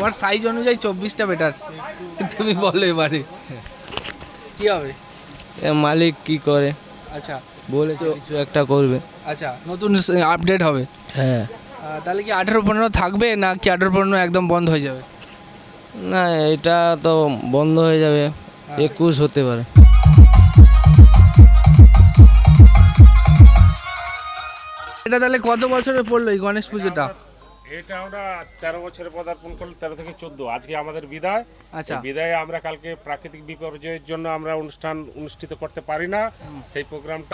তোমার সাইজ অনুযায়ী চব্বিশটা বেটার তুমি বলো এবারে। কি হবে? মালিক কি করে? আচ্ছা। বলেছে তো- কিছু একটা করবে। আচ্ছা নতুন আপডেট হবে? হ্যাঁ। তাহলে কি আঠেরো পনেরো থাকবে না কি আঠেরো পনেরো একদম বন্ধ হয়ে যাবে? না এটা তো বন্ধ হয়ে যাবে। একুশ হতে পারে। এটা তাহলে কত বছরে পড়ল এই গণেশ পুজোটা? এটা আমরা তেরো বছরে পদার্পণ করলে তেরো থেকে চোদ্দ। আজকে আমাদের বিদায়। আচ্ছা। বিদায়ে আমরা কালকে প্রাকৃতিক বিপর্যয়ের জন্য আমরা অনুষ্ঠান অনুষ্ঠিত করতে পারি না। সেই প্রোগ্রামটা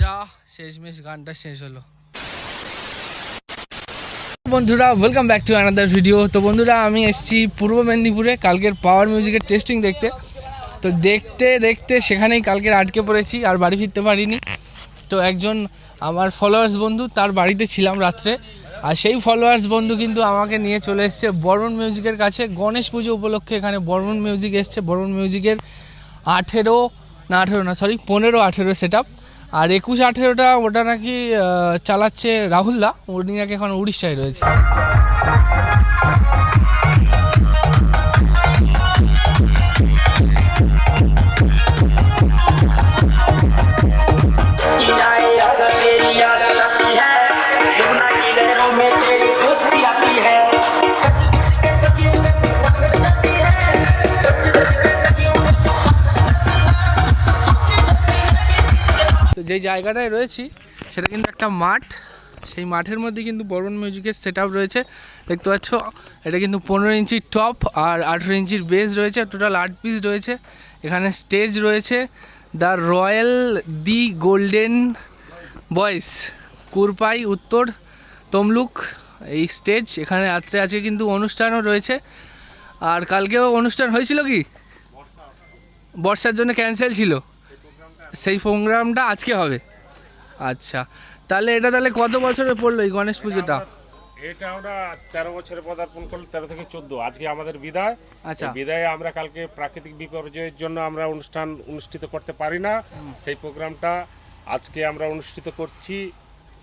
যা শেষমেশ গানটা শেষ হলো। বন্ধুরা welcome back to another video তো বন্ধুরা আমি এসেছি পূর্ব মেদিনীপুরে কালকের পাওয়ার মিউজিকের টেস্টিং দেখতে। তো দেখতে দেখতে সেখানেই কালকের আটকে পড়েছি আর বাড়ি ফিরতে পারিনি। তো একজন আমার ফলোয়ার্স বন্ধু, তার বাড়িতে ছিলাম রাত্রে। আর সেই ফলোয়ার্স বন্ধু কিন্তু আমাকে নিয়ে চলে এসছে বর্মন মিউজিকের কাছে। গণেশ পুজো উপলক্ষে এখানে বর্মন মিউজিক এসছে। বর্মন মিউজিকের আঠেরো, না আঠেরো না সরি পনেরো, আঠেরো সেট আপ আর একুশ, আঠেরোটা ওটা নাকি চালাচ্ছে রাহুলদা উনি নাকি এখন উড়িষ্যায় রয়েছে। যেই জায়গাটায় রয়েছি, সেটা কিন্তু একটা মাঠ। সেই মাঠের মধ্যে কিন্তু বরুণ মিউজিকের সেট রয়েছে। দেখতে পাচ্ছ, এটা কিন্তু পনেরো ইঞ্চির টপ আর আঠেরো ইঞ্চির বেস রয়েছে টোটাল আট পিস রয়েছে। এখানে স্টেজ রয়েছে the royal the golden boys Kurpai, উত্তর, তমলুক, এই স্টেজ এখানে রাত্রে আজকে কিন্তু অনুষ্ঠানও রয়েছে। আর কালকেও অনুষ্ঠান হয়েছিল কি? বর্ষার জন্য ক্যান্সেল ছিল। সেই প্রোগ্রামটা আজকে হবে। আচ্ছা তাহলে এটা তাহলে কত বছরে পড়ল এই গণেশ পুজোটা? এটা আমরা তেরো বছরে পদার্পণ করলে তেরো থেকে চোদ্দ। আজকে আমাদের বিদায়। আচ্ছা। বিদায়ে আমরা কালকে প্রাকৃতিক বিপর্যয়ের জন্য আমরা অনুষ্ঠান অনুষ্ঠিত করতে পারি না। সেই প্রোগ্রামটা আজকে আমরা অনুষ্ঠিত করছি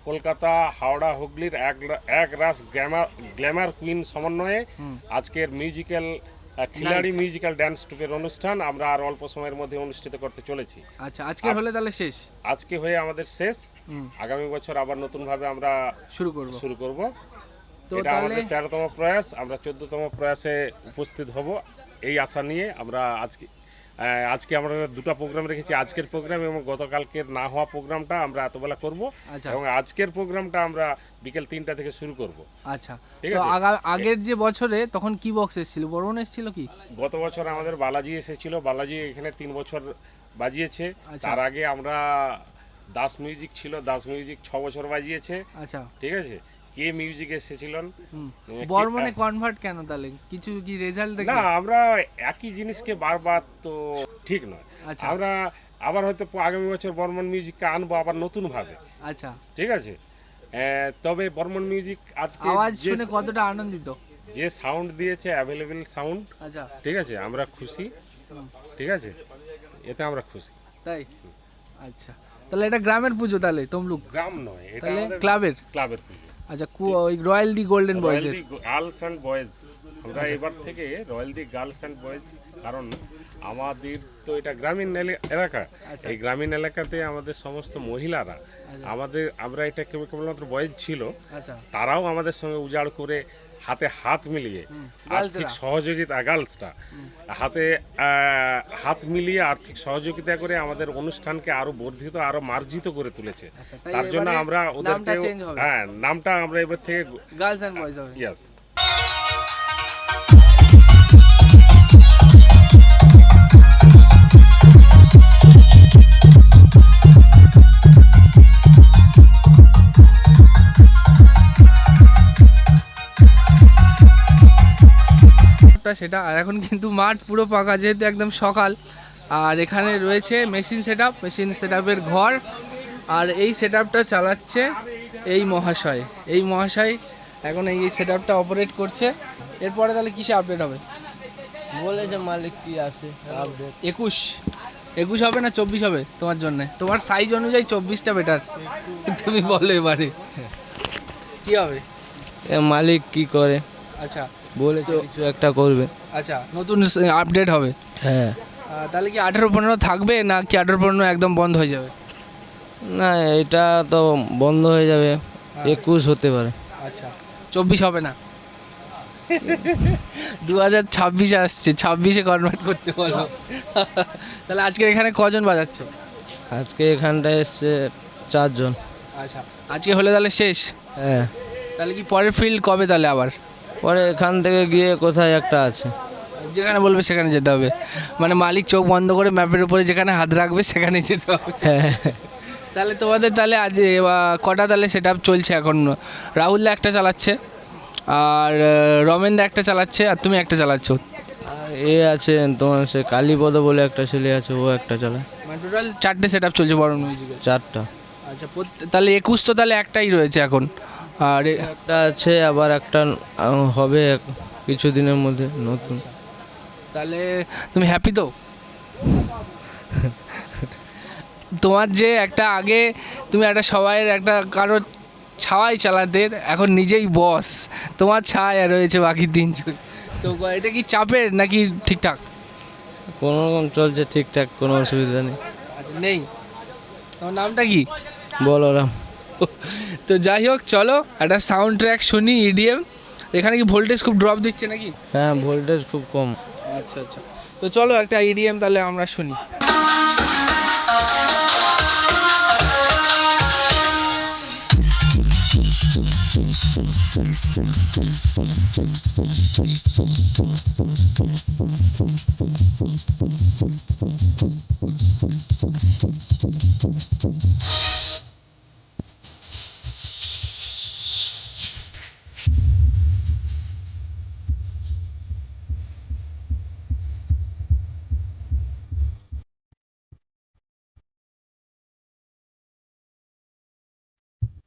কলকাতা হাওড়া হুগলির এক এক রাস গ্ল্যামার গ্ল্যামার কুইন সমন্বয়ে। আজকের মিউজিক্যাল খিলাড়ি মিউজিক্যাল ড্যান্স ট্রুপের অনুষ্ঠান আমরা আর অল্প সময়ের মধ্যে অনুষ্ঠিত করতে চলেছি। আচ্ছা আজকে হলে তাহলে শেষ? আজকে হয়ে আমাদের শেষ। আগামী বছর আবার নতুন ভাবে আমরা শুরু করব। শুরু করব। তো এটা আমাদের তেরোতম প্রয়াস আমরা চোদ্দতম প্রয়াসে উপস্থিত হব। এই আশা নিয়ে আমরা আজকে আজকে আমরা দুটো প্রোগ্রাম রেখেছি। আজকের প্রোগ্রাম এবং গতকালকের না হওয়া প্রোগ্রামটা আমরা এতবেলা করব আচ্ছা। এবং আজকের প্রোগ্রামটা আমরা বিকেল তিনটা থেকে শুরু করব। আচ্ছা। ঠিক তো আগের যে বছরে তখন কি বক্স এসেছিল? বরুণ এসেছিল কি? গত বছর আমাদের বালাজি এসেছিল। বালাজি এখানে তিন বছর বাজিয়েছে। আচ্ছা। তার আগে আমরা দাস মিউজিক ছিল। দাস মিউজিক ছ বছর বাজিয়েছে। আচ্ছা। ঠিক আছে? কে মিউজিক এসেছিলেন বর্মনে কনভার্ট কেন তাহলে? কিছু কি রেজাল্ট দেখে না আমরা একই জিনিসকে বারবার তো ঠিক নয়। আচ্ছা। আমরা আবার হয়তো আগামী বছর বর্মন মিউজিককে আনব আবার নতুন ভাবে আচ্ছা। ঠিক আছে? তবে বর্মন মিউজিক আজকে আওয়াজ শুনে কতটা আনন্দিত? যে সাউন্ড দিয়েছে অ্যাভেলেবেল সাউন্ড আচ্ছা। ঠিক আছে? আমরা খুশি। ঠিক আছে? এতে আমরা খুশি। তাই? আচ্ছা। তাহলে এটা গ্রামের পুজো তাহলে তমলুক? গ্রাম নয় এটা ক্লাবের? ক্লাবের পুজো। আচ্ছা ওই royal the golden boys girls and boys. আমরা এবার থেকে royal the girls and boys কারণ আমাদের তো এটা গ্রামীণ এলে- এলাকা। আচ্ছা। এই গ্রামীণ এলাকাতে আমাদের সমস্ত মহিলারা আমাদের আমরা এটা কেবল কেবলমাত্র বয়েজ ছিল। আচ্ছা। তারাও আমাদের সঙ্গে উজাড় করে হাতে হাত মিলিয়ে আর্থিক সহযোগিতা গার্লসটা হাতে হাত মিলিয়ে আর্থিক সহযোগিতা করে আমাদের অনুষ্ঠানকে আরও বর্ধিত আরও মার্জিত করে তুলেছে। আচ্ছা, তার জন্য আমরা ওদেরকে হ্যাঁ নামটা আমরা এবার থেকে গার্লস অ্যান্ড বয়েজ হবে। ইয়াস টা সেটা আর এখন কিন্তু মাঠ পুরো পাকা যেহেতু একদম সকাল। আর এখানে রয়েছে মেশিন সেট মেশিন সেট ঘর আর এই সেট চালাচ্ছে এই মহাশয়। এই মহাশয় এখন এই সেট আপটা অপারেট করছে। এরপরে তাহলে কিসে আপডেট হবে? বলেছে মালিক কি আছে আপডেট একুশ। একুশ হবে না চব্বিশ হবে তোমার জন্য? তোমার সাইজ অনুযায়ী চব্বিশটা বেটার তুমি বলো এবারে। কি হবে? মালিক কি করে? আচ্ছা বলেছে কিছু একটা করবে। আচ্ছা নতুন আপডেট হবে। হ্যাঁ। তাহলে কি আঠেরো পনেরো থাকবে না কি আঠেরো পনেরো একদম বন্ধ হয়ে যাবে? না এটা তো বন্ধ হয়ে যাবে একুশ হতে পারে। আচ্ছা চব্বিশ হবে না? দু হাজার ছাব্বিশে আসছে ছাব্বিশে কনভার্ট করতে বলো। তাহলে আজকে এখানে কজন বাজাচ্ছ? আজকে এখানটায় এসছে চারজন। আচ্ছা আজকে হলে তাহলে শেষ? হ্যাঁ। তাহলে কি পরের ফিল্ড কবে তাহলে আবার? পরে এখান থেকে গিয়ে কোথায় একটা আছে। যেখানে বলবে সেখানে যেতে হবে। মানে মালিক চোখ বন্ধ করে ম্যাপের উপরে যেখানে হাত রাখবে সেখানে যেতে হবে। হ্যাঁ। তাহলে তোমাদের তাহলে আজ কটা তাহলে সেট চলছে এখন? রাহুলদা একটা চালাচ্ছে আর রমেনদা একটা চালাচ্ছে আর তুমি একটা চালাচ্ছ। এ আছে তোমার সে কালীপদ বলে একটা ছেলে আছে ও একটা চালায়। মানে টোটাল চারটে সেট চলছে বড় মিউজিকের চারটা। আচ্ছা তাহলে একুশ তো তাহলে একটাই রয়েছে এখন। আর একটা আছে আবার একটা হবে কিছু দিনের মধ্যে নতুন। তাহলে তুমি হ্যাপি তো? তোমার যে একটা আগে তুমি একটা সবাইয়ের একটা কারও ছাওয়াই চালাতে এখন নিজেই বস তোমার ছায়া রয়েছে বাকি তিনজন। তো এটা কি চাপের নাকি ঠিকঠাক? কোনো রকম চলছে ঠিকঠাক কোনো অসুবিধা নেই। আচ্ছা নেই। তোমার নামটা কি? বলো রাম তো যাই হোক চলো একটা সাউন্ড ট্র্যাক শুনি ইডিএম এখানে কি ভোল্টেজ খুব ড্রপ দিচ্ছে নাকি? হ্যাঁ ভোল্টেজ খুব কম। আচ্ছা আচ্ছা। তো চলো একটা ইডিএম তাহলে আমরা শুনি।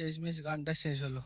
শেষমেশ গানটা শেষ হলো।